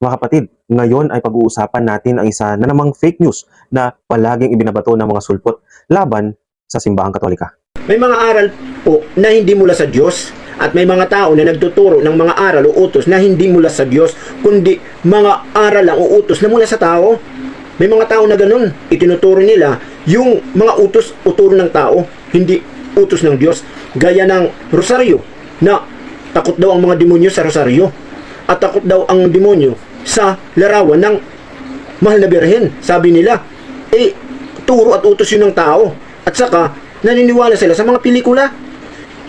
Mga kapatid, ngayon ay pag-uusapan natin ang isa na namang fake news na palaging ibinabato ng mga sulpot laban sa simbahang katolika. May mga aral po na hindi mula sa Diyos at may mga tao na nagtuturo ng mga aral o utos na hindi mula sa Diyos kundi mga aral lang o utos na mula sa tao. May mga tao na ganun, itinuturo nila yung mga utos o turo ng tao, hindi utos ng Diyos. Gaya ng rosaryo na takot daw ang mga demonyo sa rosaryo at takot daw ang demonyo sa larawan ng mahal na birhen. Sabi nila, eh, turo at utos yun ng tao. At saka, naniniwala sila sa mga pelikula.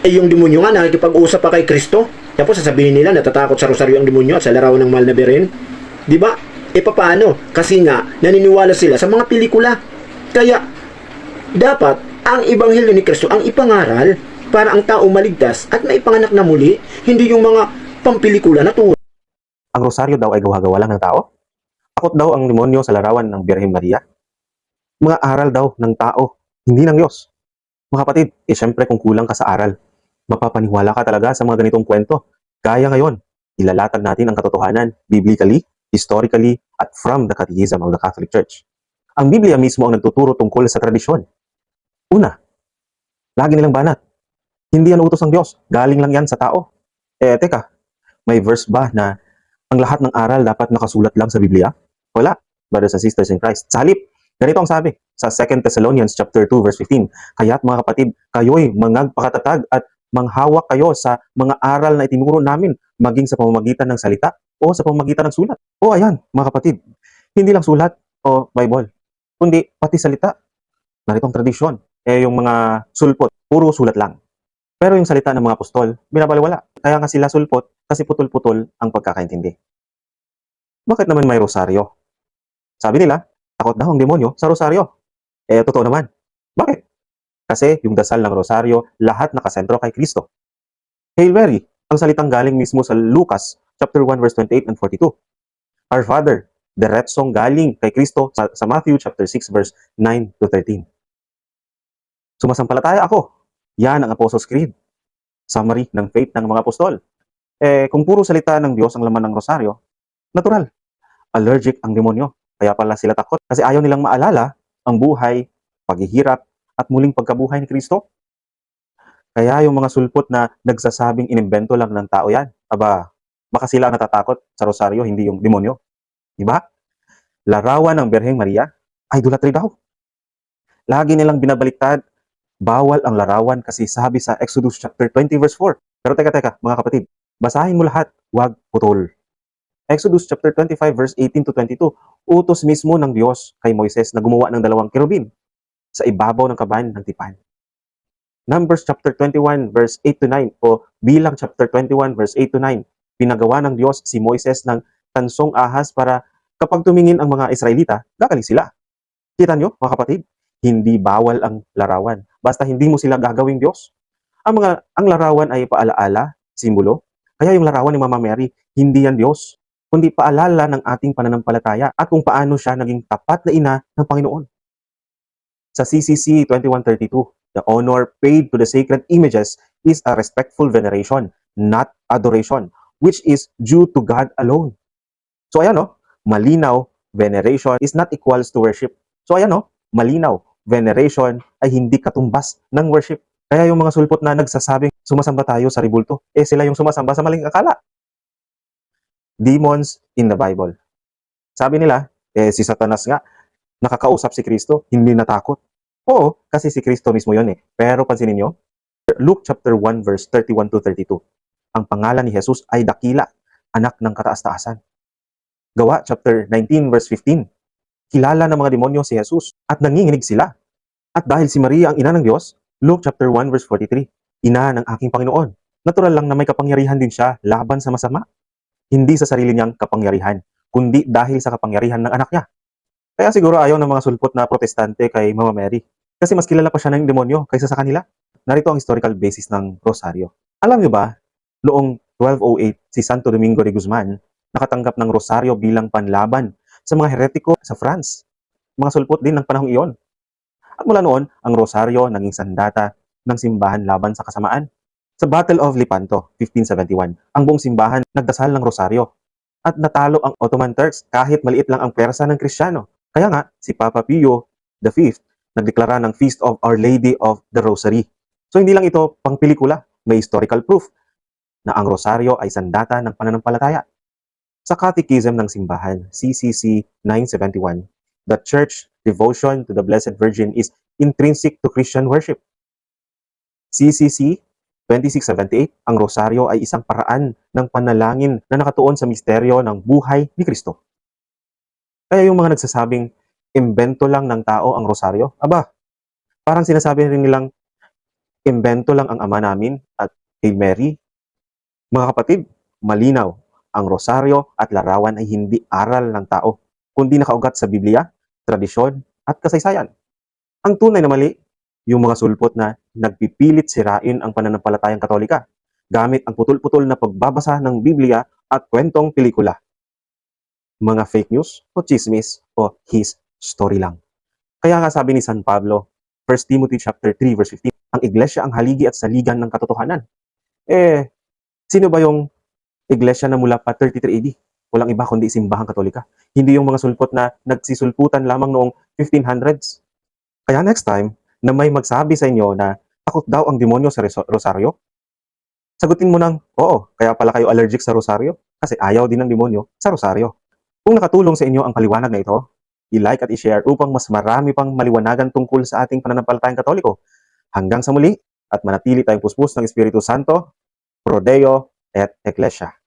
Eh, yung demonyo nga, nakikipag-usap pa kay Kristo. Tapos sasabihin nila, natatakot sa rosaryo ang demonyo at sa larawan ng mahal na birhen. Di ba? E paano? Kasi nga, naniniwala sila sa mga pelikula. Kaya, dapat, ang Ebanghelyo ni Kristo ang ipangaral para ang tao maligtas at maipanganak na muli, hindi yung mga pampelikula na turo. Ang rosaryo daw ay gawa-gawa lang ng tao? Takot daw ang demonyo sa larawan ng Birhen Maria? Mga aral daw ng tao, hindi ng Diyos. Mga kapatid, eh syempre kung kulang ka sa aral, mapapaniwala ka talaga sa mga ganitong kwento. Gaya ngayon, ilalatag natin ang katotohanan biblically, historically, at from the Catechism of the Catholic Church. Ang Biblia mismo ang nagtuturo tungkol sa tradisyon. Una, lagi nilang banat. Hindi yan utos ng Diyos. Galing lang yan sa tao. Eh, teka, may verse ba na ang lahat ng aral dapat nakasulat lang sa Biblia? Wala, brothers and sisters in Christ. Sa halip, ganito ang sabi sa 2 Thessalonians chapter 2 verse 15. Kaya't mga kapatid, kayo'y mangagpakatatag at manghawak kayo sa mga aral na itinuro namin maging sa pamamagitan ng salita o sa pamamagitan ng sulat. O ayan, mga kapatid, hindi lang sulat o Bible, kundi pati salita. Naritong tradisyon. Eh yung mga sulpot, puro sulat lang. Pero yung salita ng mga apostol, binabaliwala. Kaya nga sila sulpot kasi putol-putol ang pagkakaintindi. Bakit naman may rosaryo? Sabi nila, takot daw ang demonyo sa rosaryo. Eh, totoo naman. Bakit? Kasi yung dasal ng rosaryo, lahat nakasentro kay Kristo. Hail Mary, ang salitang galing mismo sa Lucas chapter 1 verse 28 and 42. Our Father, diretsong galing kay Kristo sa, sa Matthew chapter 6 verse 9 to 13. Sumasampalataya ako. Yan ang Apostles' Creed. Summary ng faith ng mga apostol. Eh, kung puro salita ng Diyos ang laman ng rosaryo, natural. Allergic ang demonyo. Kaya pala sila takot. Kasi ayaw nilang maalala ang buhay, paghihirap, at muling pagkabuhay ni Kristo. Kaya yung mga sulpot na nagsasabing inimbento lang ng tao yan, aba, baka sila ang natatakot sa rosaryo, hindi yung demonyo. Di ba? Larawan ng Birheng Maria, idolatry daw. Lagi nilang binabaliktad, bawal ang larawan kasi sabi sa Exodus chapter 20 verse 4. Pero teka teka, mga kapatid, basahin mo lahat, wag putol. Exodus chapter 25 verse 18 to 22, utos mismo ng Diyos kay Moises na gumawa ng dalawang kerubin sa ibabaw ng kaban ng tipan. Numbers chapter 21 verse 8 to 9 o bilang chapter 21 verse 8 to 9, pinagawa ng Diyos si Moises ng tansong ahas para kapag tumingin ang mga Israelita, gagaling sila. Kita nyo, mga kapatid, hindi bawal ang larawan. Basta hindi mo sila gagawing Diyos. Ang mga ang larawan ay paalaala, simbolo. Kaya yung larawan ni Mama Mary, hindi yan Diyos, kundi paalala ng ating pananampalataya at kung paano siya naging tapat na ina ng Panginoon. Sa CCC 2132, the honor paid to the sacred images is a respectful veneration, not adoration, which is due to God alone. So ayan no, malinaw, veneration is not equals to worship. So ayan no, malinaw, veneration ay hindi katumbas ng worship. Kaya yung mga sulpot na nagsasabing sumasamba tayo sa ribulto, eh sila yung sumasamba sa maling akala. Demons in the Bible. Sabi nila, eh si Satanas nga, nakakausap si Kristo, hindi natakot. Oo, kasi si Kristo mismo yon eh. Pero pansinin nyo, Luke chapter 1 verse 31 to 32. Ang pangalan ni Jesus ay Dakila, anak ng kataas-taasan. Gawa chapter 19 verse 15. Kilala ng mga demonyo si Jesus at nanginginig sila. At dahil si Maria ang ina ng Diyos, Luke chapter 1 verse 43. Ina ng aking Panginoon. Natural lang na may kapangyarihan din siya laban sa masama. Hindi sa sarili niyang kapangyarihan, kundi dahil sa kapangyarihan ng anak niya. Kaya siguro ayaw ng mga sulpot na protestante kay Mama Mary. Kasi mas kilala pa siya ng demonyo kaysa sa kanila. Narito ang historical basis ng Rosario. Alam niyo ba, noong 1208, si Santo Domingo de Guzman nakatanggap ng Rosario bilang panlaban sa mga heretiko sa France. Mga sulpot din ng panahong iyon. At mula noon, ang Rosario naging sandata ng simbahan laban sa kasamaan. Sa Battle of Lepanto, 1571, ang buong simbahan nagdasal ng Rosario. at natalo ang Ottoman Turks kahit maliit lang ang pwersa ng Kristiyano. Kaya nga, si Papa Pio V nagdeklara ng Feast of Our Lady of the Rosary. So hindi lang ito pang pelikula, may historical proof na ang rosaryo ay sandata ng pananampalataya. Sa Catechism ng Simbahan, CCC 971, the Church devotion to the Blessed Virgin is intrinsic to Christian worship. CCC 2678, ang rosaryo ay isang paraan ng panalangin na nakatuon sa misteryo ng buhay ni Kristo. Kaya yung mga nagsasabing, imbento lang ng tao ang rosaryo, aba, parang sinasabi rin nilang, imbento lang ang ama namin at kay Mary. Mga kapatid, malinaw, ang rosaryo at larawan ay hindi aral ng tao, kundi nakaugat sa Biblia, tradisyon, at kasaysayan. Ang tunay na mali, yung mga sulpot na nagpipilit sirain ang pananampalatayang katolika gamit ang putol-putol na pagbabasa ng Biblia at kwentong pelikula. Mga fake news o chismis o his story lang. Kaya nga sabi ni San Pablo, 1 Timothy chapter 3 verse 15, ang iglesia ang haligi at saligan ng katotohanan. Eh, sino ba yung iglesia na mula pa 33 AD? Walang iba kundi simbahang katolika. Hindi yung mga sulpot na nagsisulputan lamang noong 1500s. Kaya next time, na may magsabi sa inyo na takot daw ang demonyo sa rosaryo, sagutin mo ng, oo, kaya pala kayo allergic sa rosaryo kasi ayaw din ng demonyo sa rosaryo. Kung nakatulong sa inyo ang paliwanag na ito, i-like at i-share upang mas marami pang maliwanagan tungkol sa ating pananampalatayang katoliko. Hanggang sa muli at manatili tayong puspos ng Espiritu Santo, Prodeo, et Ecclesia.